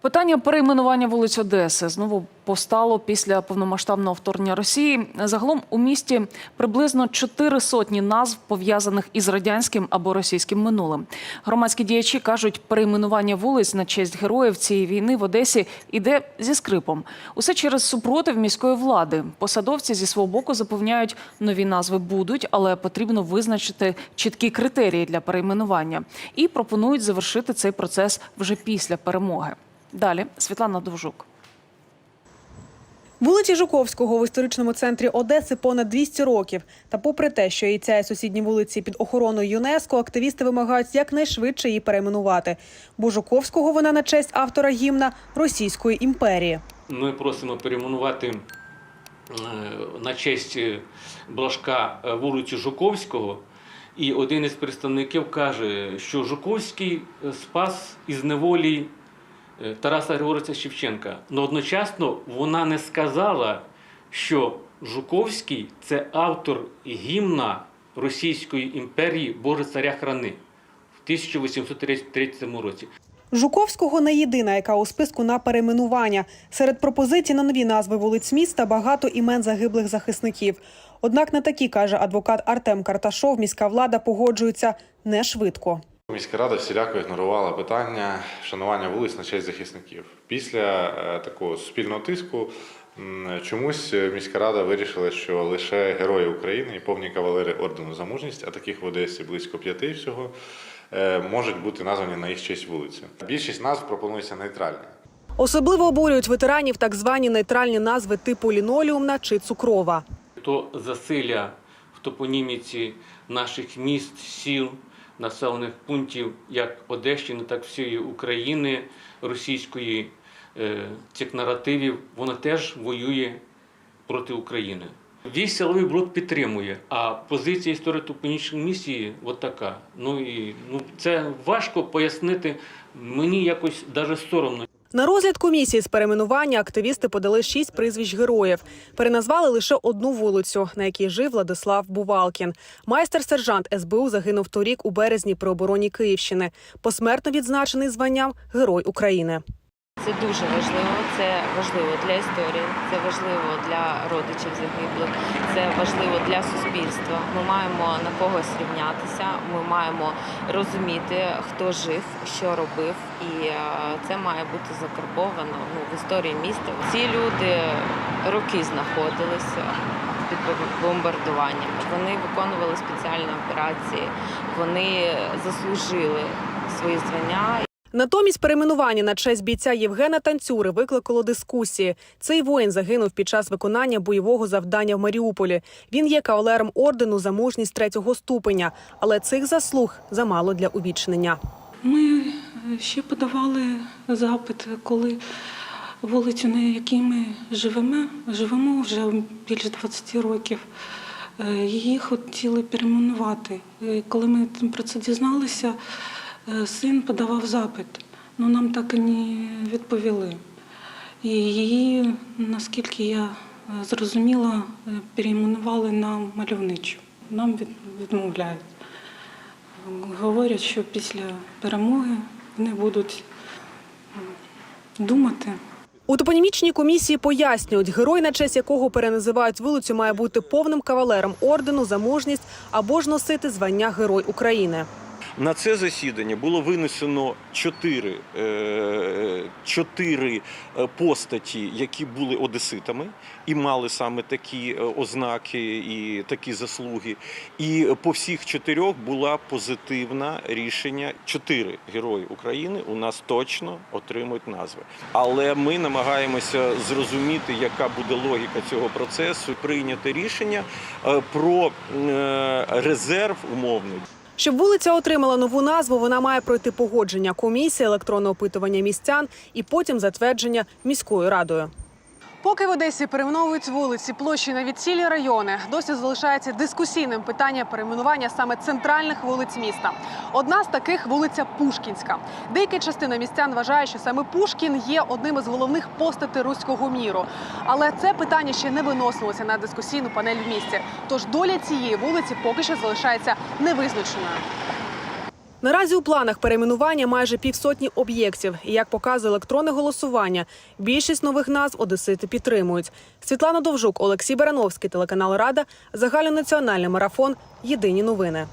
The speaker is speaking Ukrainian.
Питання перейменування вулиць Одеси знову постало після повномасштабного вторгнення Росії. Загалом у місті приблизно чотири сотні назв пов'язаних із радянським або російським минулим. Громадські діячі кажуть, перейменування вулиць на честь героїв цієї війни в Одесі іде зі скрипом. Усе через супротив міської влади. Посадовці зі свого боку запевняють, нові назви будуть, але потрібно визначити чіткі критерії для перейменування і пропонують завершити цей процес вже після перемоги. Далі Світлана Довжук. Вулиці Жуковського в історичному центрі Одеси понад 200 років. Та попри те, що і ця і сусідні вулиці під охороною ЮНЕСКО, активісти вимагають якнайшвидше її перейменувати. Бо Жуковського вона на честь автора гімна Російської імперії. Ми просимо перейменувати е, на честь е, Блажка е, вулицю Жуковського. І один із представників каже, що Жуковський спас із неволі Тараса Григоровича Шевченка. Но одночасно вона не сказала, що Жуковський це автор гімна Російської імперії Боже царя храни в 1833 році. Жуковського не єдина, яка у списку на перейменування. Серед пропозицій на нові назви вулиць міста багато імен загиблих захисників. Однак на такі, каже адвокат Артем Карташов, міська влада погоджується не швидко. Міська рада всіляко ігнорувала питання шанування вулиць на честь захисників. Після е, такого суспільного тиску чомусь е, міська рада вирішила, що лише герої України і повні кавалери ордену за мужність, а таких в Одесі близько п'яти всього, е, можуть бути названі на їх честь вулиці. Більшість назв пропонується нейтральні. Особливо обурюють ветеранів так звані нейтральні назви типу лінолеумна чи цукрова. то засилля в топоніміці наших міст, сіл, населених пунктів як Одещини, так і всієї України, російської е, цих наративів, вона теж воює проти України. Весь силовий блок підтримує, а позиція історико-топонічної місії от така. Ну і ну це важко пояснити. Мені якось навіть соромно. На розгляд комісії з перейменування активісти подали шість прізвищ героїв. Переназвали лише одну вулицю, на якій жив Владислав Бувалкін. Майстер-сержант СБУ загинув торік у березні при обороні Київщини. Посмертно відзначений званням Герой України. Це дуже важливо. Це важливо для історії, це важливо для родичів загиблих, це важливо для суспільства. Ми маємо на когось рівнятися. Ми маємо розуміти, хто жив, що робив, і е, це має бути закарбовано ну, в історії міста. Ці люди роки знаходилися під бомбардуванням. Вони виконували спеціальні операції, вони заслужили свої звання. Натомість перейменування на честь бійця Євгена Танцюри викликало дискусії. Цей воїн загинув під час виконання бойового завдання в Маріуполі. Він є кавалером ордену за мужність третього ступеня, але цих заслуг замало для увічнення. Ми е, ще подавали запит, коли вулицю, на якій ми живемо, живемо вже більше 20 років. е, Її хотіли перейменувати. Е, Коли ми про це дізналися, син подавав запит, але нам так і не відповіли. І її, наскільки я е, зрозуміла, е, перейменували на мальовничу. Нам від- відмовляють. Говорять, що після перемоги вони будуть думати. У топонімічній комісії пояснюють, герой, на честь якого переназивають вулицю, має бути повним кавалером ордену за мужність або ж носити звання Герой України. На це засідання було винесено чотири, е, чотири е, постаті, які були одеситами і мали саме такі е, ознаки і такі заслуги. І по всіх чотирьох була позитивна рішення. Чотири герої України у нас точно отримують назви. Але ми намагаємося зрозуміти, яка буде логіка цього процесу, прийняти рішення про резерв умовний. Щоб вулиця отримала нову назву, вона має пройти погодження комісії, електронне опитування містян і потім затвердження міською радою. Поки в Одесі перейменовують вулиці, площі навіть цілі райони, досі залишається дискусійним питання перейменування саме центральних вулиць міста. Одна з таких вулиця Пушкінська. Деяка частина містян вважає, що саме Пушкін є одним із головних постатей руського міру. Але це питання ще не виносилося на дискусійну панель в місті. Тож доля цієї вулиці поки що залишається невизначеною. Наразі у планах перейменування майже півсотні об'єктів. І як показує електронне голосування, більшість нових назв одесити підтримують. Світлана Довжук, Олексій Барановський, телеканал Рада, загальнонаціональний марафон. Єдині новини.